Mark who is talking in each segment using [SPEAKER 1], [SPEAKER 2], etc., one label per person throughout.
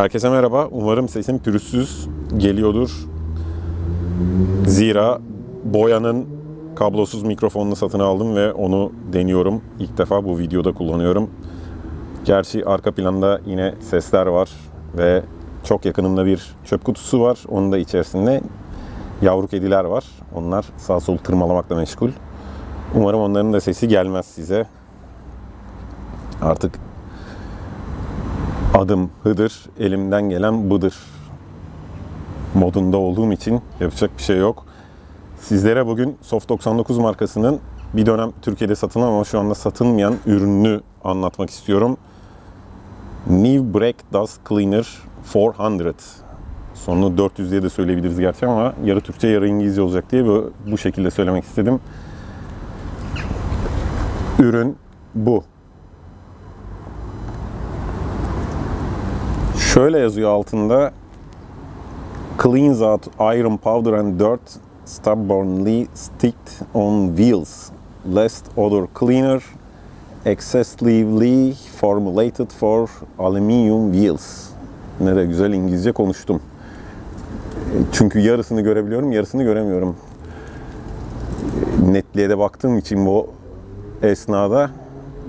[SPEAKER 1] Herkese merhaba. Umarım sesim pürüzsüz geliyordur. Zira Boya'nın kablosuz mikrofonunu satın aldım ve onu deniyorum. İlk defa bu videoda kullanıyorum. Gerçi arka planda yine sesler var ve çok yakınımda bir çöp kutusu var. Onun da içerisinde yavru kediler var. Onlar sağ sol tırmalamakla meşgul. Umarım onların da sesi gelmez size. Artık adım Hıdır, elimden gelen bıdır modunda olduğum için yapacak bir şey yok. Sizlere bugün Soft 99 markasının bir dönem Türkiye'de satılan ama şu anda satılmayan ürününü anlatmak istiyorum. New Break Dust Cleaner 400. Sonunu 400 diye de söyleyebiliriz gerçi ama yarı Türkçe yarı İngilizce olacak diye bu şekilde söylemek istedim. Ürün bu. Şöyle yazıyor altında. Cleans out iron powder and dirt stubbornly sticked on wheels. Lest odor cleaner excessively formulated for aluminium wheels. Ne de güzel İngilizce konuştum. Çünkü yarısını görebiliyorum, yarısını göremiyorum. Netliğe de baktığım için bu esnada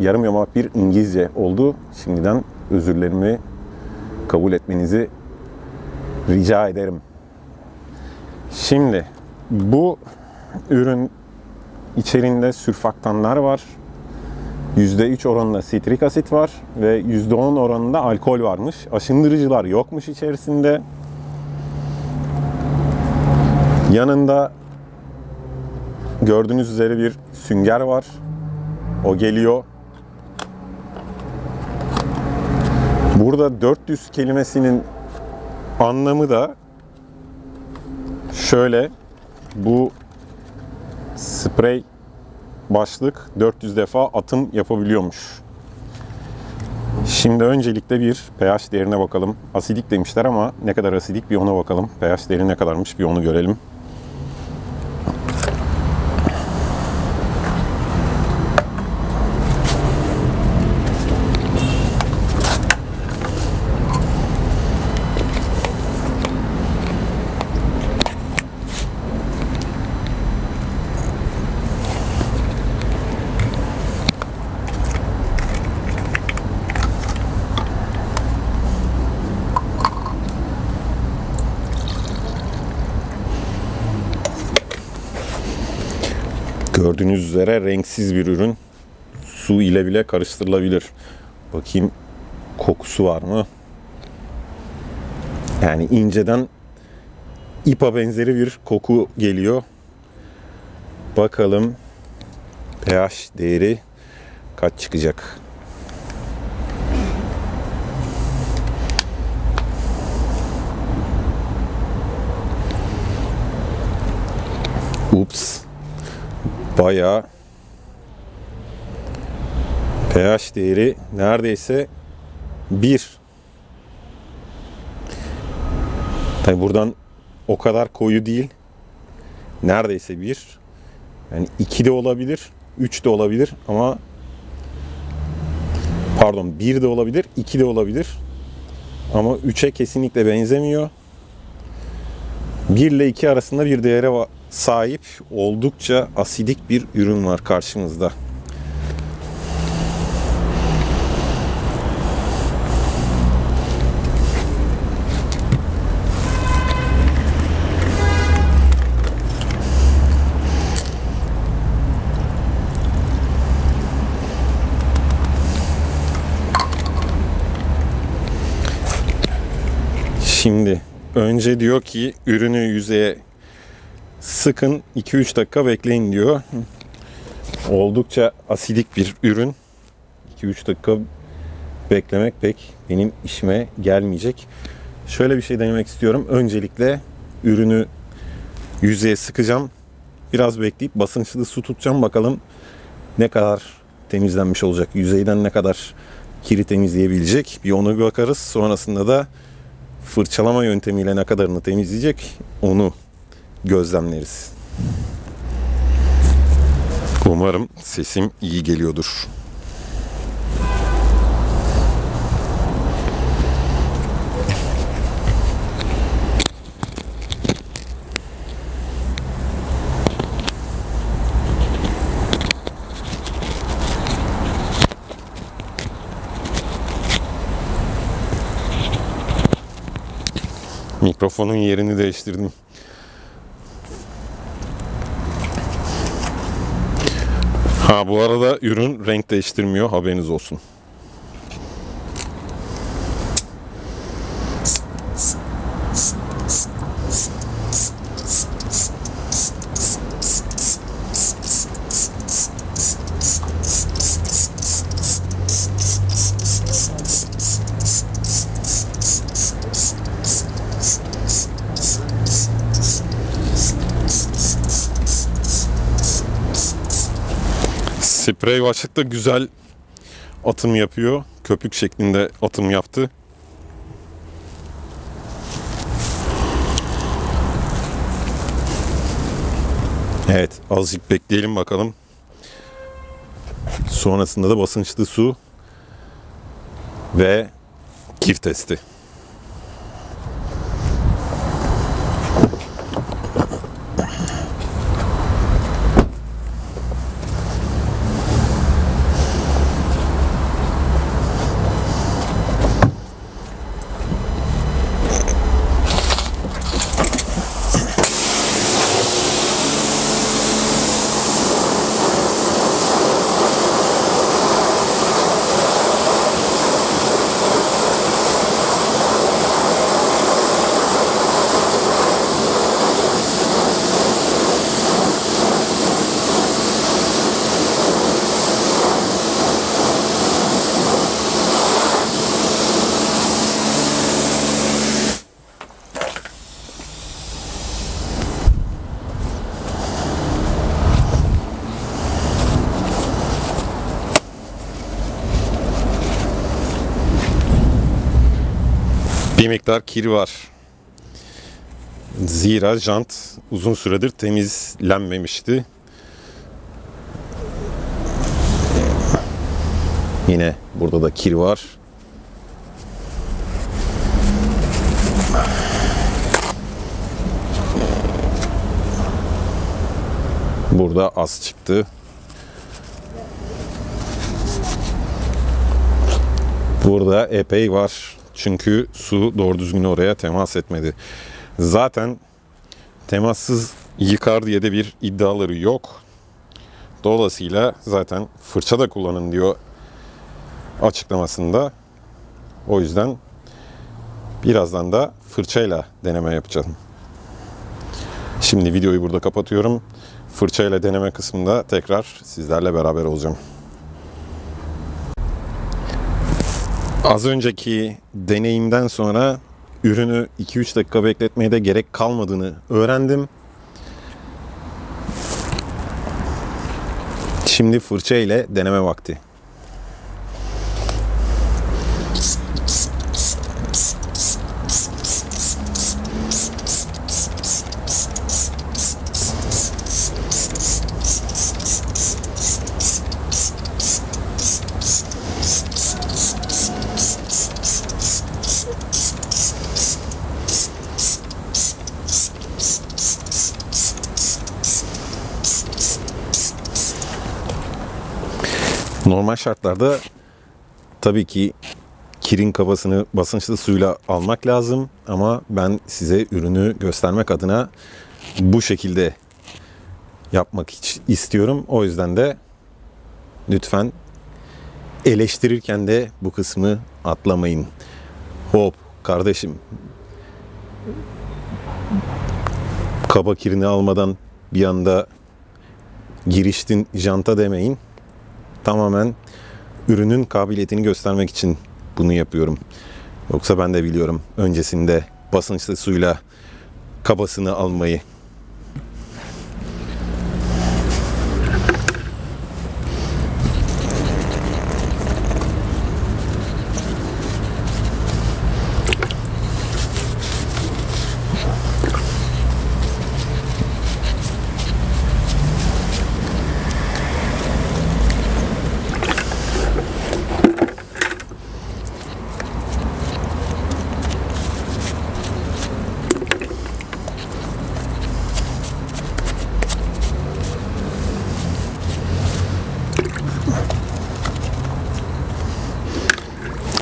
[SPEAKER 1] yarım yamalak bir İngilizce oldu. Şimdiden özürlerimi kabul etmenizi rica ederim. Şimdi bu ürün içerisinde sürfaktanlar var. %3 oranında sitrik asit var ve %10 oranında alkol varmış. Aşındırıcılar yokmuş içerisinde. Yanında gördüğünüz üzere bir sünger var. O geliyor. Burada 400 kelimesinin anlamı da şöyle bu sprey başlık 400 defa atım yapabiliyormuş. Şimdi öncelikle bir pH değerine bakalım. Asidik demişler ama ne kadar asidik bir ona bakalım. pH değeri ne kadarmış bir onu görelim. Gördüğünüz üzere renksiz bir ürün. Su ile bile karıştırılabilir. Bakayım kokusu var mı? Yani inceden ipa benzeri bir koku geliyor. Bakalım pH değeri kaç çıkacak? Ups bayağı pH değeri neredeyse 1. Tabi buradan o kadar koyu değil. Neredeyse 1. Yani 2 de olabilir, 3 de olabilir ama pardon 1 de olabilir, 2 de olabilir. Ama 3'e kesinlikle benzemiyor. 1 ile 2 arasında bir değere sahip oldukça asidik bir ürün var karşımızda. Şimdi önce diyor ki ürünü yüzeye sıkın 2-3 dakika bekleyin diyor. Oldukça asidik bir ürün. 2-3 dakika beklemek pek benim işime gelmeyecek. Şöyle bir şey denemek istiyorum. Öncelikle ürünü yüzeye sıkacağım. Biraz bekleyip basınçlı su tutacağım. Bakalım ne kadar temizlenmiş olacak. Yüzeyden ne kadar kiri temizleyebilecek. Bir onu bakarız. Sonrasında da fırçalama yöntemiyle ne kadarını temizleyecek onu gözlemleriz. Umarım sesim iyi geliyordur. Mikrofonun yerini değiştirdim. Ha bu arada ürün renk değiştirmiyor haberiniz olsun. Sprey başlık da güzel atım yapıyor. Köpük şeklinde atım yaptı. Evet, azıcık bekleyelim bakalım. Sonrasında da basınçlı su ve kir testi. Bir miktar kir var. Zira jant uzun süredir temizlenmemişti. Yine burada da kir var. Burada az çıktı. Burada epey var. Çünkü su doğru düzgün oraya temas etmedi. Zaten temassız yıkar diye de bir iddiaları yok. Dolayısıyla zaten fırça da kullanın diyor açıklamasında. O yüzden birazdan da fırçayla deneme yapacağım. Şimdi videoyu burada kapatıyorum. Fırçayla deneme kısmında tekrar sizlerle beraber olacağım. Az önceki deneyimden sonra ürünü 2-3 dakika bekletmeye de gerek kalmadığını öğrendim. Şimdi fırça ile deneme vakti. Normal şartlarda tabii ki kirin kafasını basınçlı suyla almak lazım ama ben size ürünü göstermek adına bu şekilde yapmak istiyorum. O yüzden de lütfen eleştirirken de bu kısmı atlamayın. Hop kardeşim kaba kirini almadan bir anda giriştin janta demeyin tamamen ürünün kabiliyetini göstermek için bunu yapıyorum. Yoksa ben de biliyorum öncesinde basınçlı suyla kabasını almayı.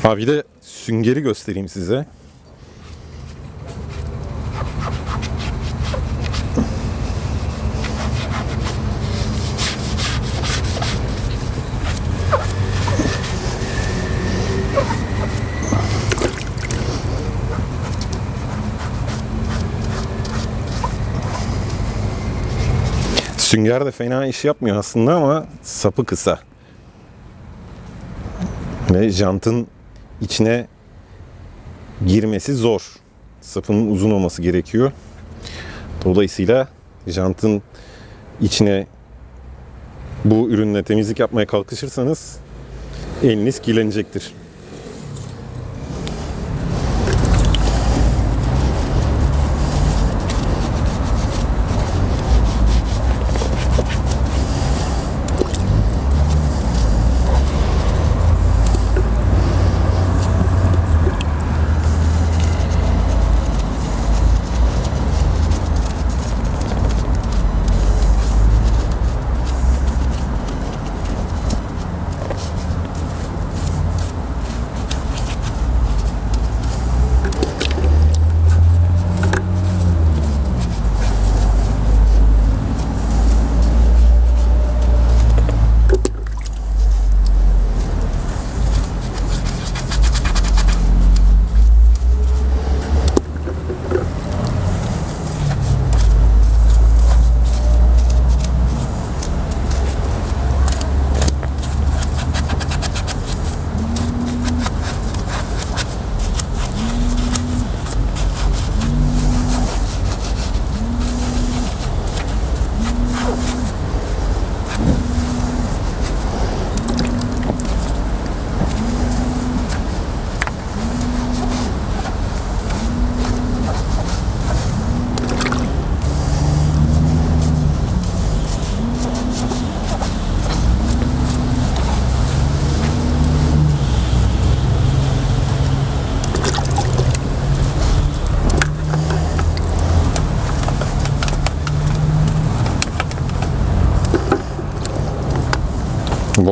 [SPEAKER 1] Abi bir de süngeri göstereyim size. Sünger de fena iş yapmıyor aslında ama sapı kısa. Ve jantın içine girmesi zor. Sapının uzun olması gerekiyor. Dolayısıyla jantın içine bu ürünle temizlik yapmaya kalkışırsanız eliniz kirlenecektir.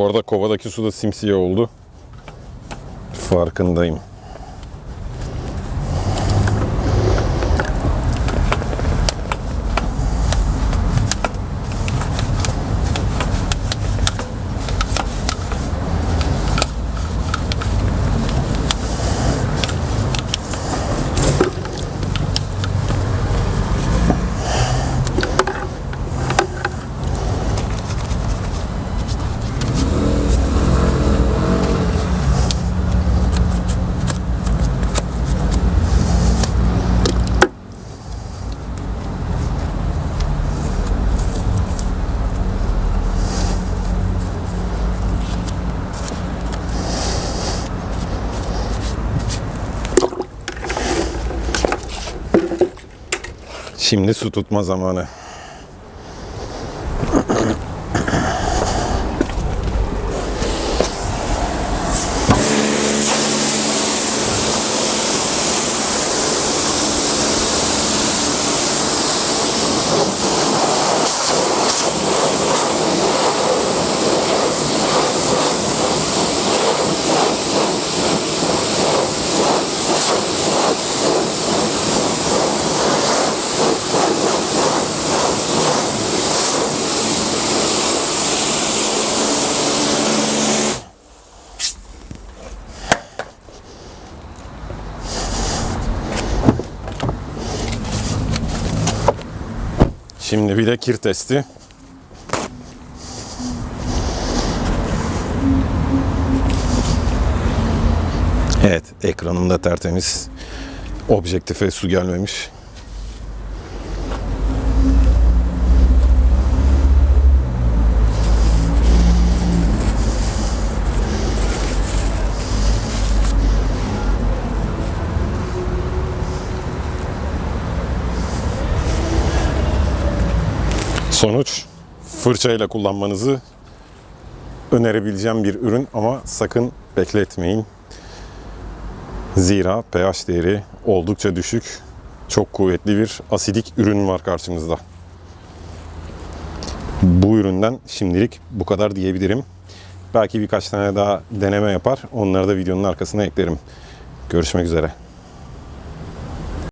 [SPEAKER 1] Bu arada kovadaki su da simsiyah oldu. Farkındayım. Şimdi su tutma zamanı. Şimdi bir de kir testi. Evet, ekranımda tertemiz. Objektife su gelmemiş. Sonuç fırçayla kullanmanızı önerebileceğim bir ürün ama sakın bekletmeyin. Zira pH değeri oldukça düşük. Çok kuvvetli bir asidik ürün var karşımızda. Bu üründen şimdilik bu kadar diyebilirim. Belki birkaç tane daha deneme yapar. Onları da videonun arkasına eklerim. Görüşmek üzere.